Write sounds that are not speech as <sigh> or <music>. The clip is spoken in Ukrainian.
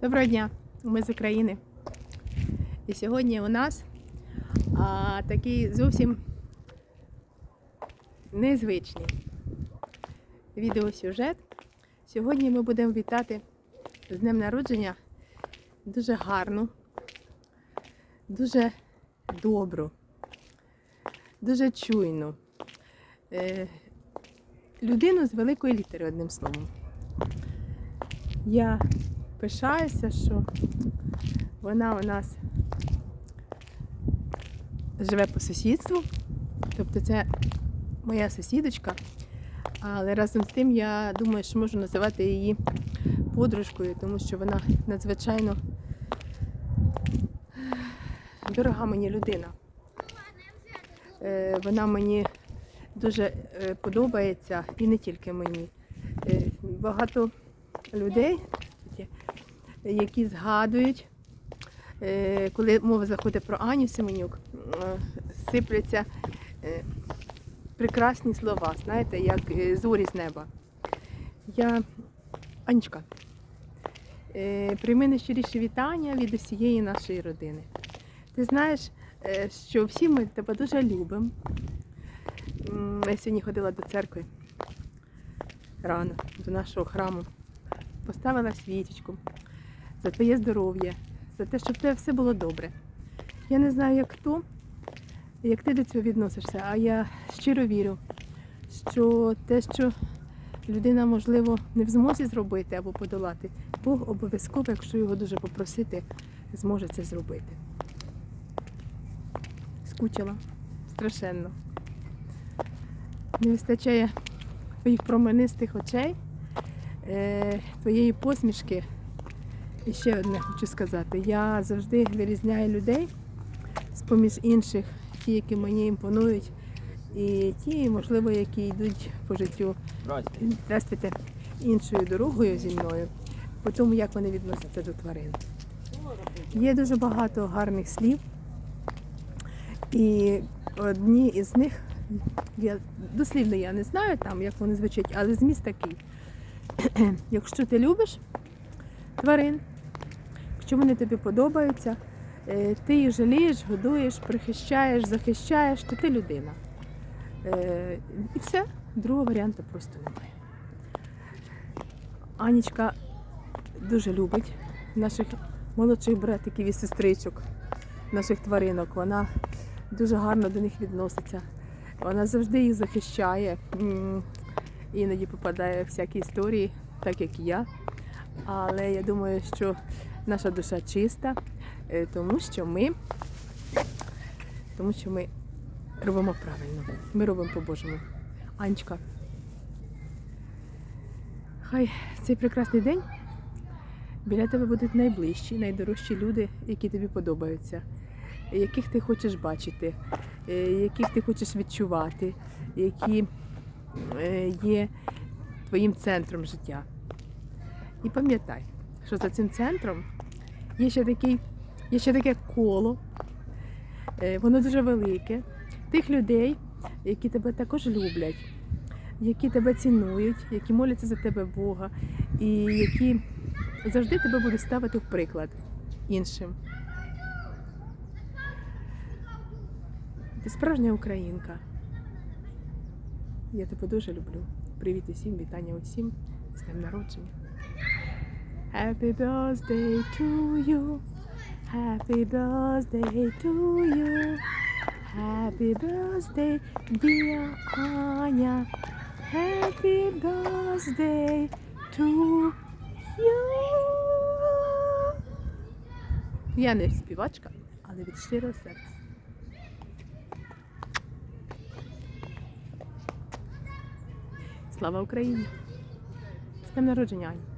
Доброго дня, ми з України. І сьогодні у нас а, такий зовсім незвичний відеосюжет. Сьогодні ми будемо вітати з днем народження дуже гарну, дуже добру, дуже чуйну. е, Людину з великої літери, одним словом. Я пишаюся, що вона у нас живе по сусідству. Тобто це моя сусідочка. Але разом з тим я думаю, що можу називати її подружкою, тому що вона надзвичайно дорога мені людина. Е, Вона мені дуже е, подобається і не тільки мені. Е, Багато людей, які згадують, е, коли мова заходить про Аню Семенюк, е, сипляться е, прекрасні слова, знаєте, як зорі з неба. Я, Анечка, прийми найщиріше вітання від усієї нашої родини. Ти знаєш, що всі ми тебе дуже любимо. Я сьогодні ходила до церкви рано, до нашого храму поставила свічечку за твоє здоров'я, за те, щоб в тебе все було добре. Я не знаю, як хто, як ти до цього відносишся, а я щиро вірю, що те, що людина, можливо, не в змозі зробити або подолати, Бог обов'язково, якщо його дуже попросити, зможе це зробити. Скучила страшенно. Не вистачає твоїх променистих очей е, твоєї посмішки. І ще одне хочу сказати. Я завжди вирізняю людей з-поміж інших, ті, які мені імпонують, і ті, можливо, які йдуть по життю здравствуйте, іншою дорогою зі мною, по тому, як вони відносяться до тварин. Є дуже багато гарних слів, і одні із них, я дослівно я не знаю там, як вони звучать, але зміст такий. <clears throat> Якщо ти любиш тварин, якщо вони тобі подобаються, е, ти їх жалієш, годуєш, прихищаєш, захищаєш, то ти людина. Е, І все, другого варіанту просто немає. Анічка дуже любить наших молодших братиків і сестричок, наших тваринок. Вона дуже гарно до них відноситься. Вона завжди їх захищає. Іноді попадає в всякі історії, так як і я. Але я думаю, що наша душа чиста, е, тому що ми, тому що ми робимо правильно. Ми робимо по-божому. Анечка, хай цей прекрасний день біля тебе будуть найближчі, найдорожчі люди, які тобі подобаються, яких ти хочеш бачити, е, яких ти хочеш відчувати, які е, є твоїм центром життя. І пам'ятай, що за цим центром є ще, такий, є ще таке коло, е, воно дуже велике, тих людей, які тебе також люблять, які тебе цінують, які моляться за тебе Бога, і які завжди тебе будуть ставити в приклад іншим. Ти справжня українка. Я тебе дуже люблю. Привіт усім, вітання усім з днем народження. Happy birthday to you. Happy birthday to you. Happy birthday, dear Аня. Happy birthday to you. Я не співачка, але від щирого серця. Слава Україні! З днем народження, Аня!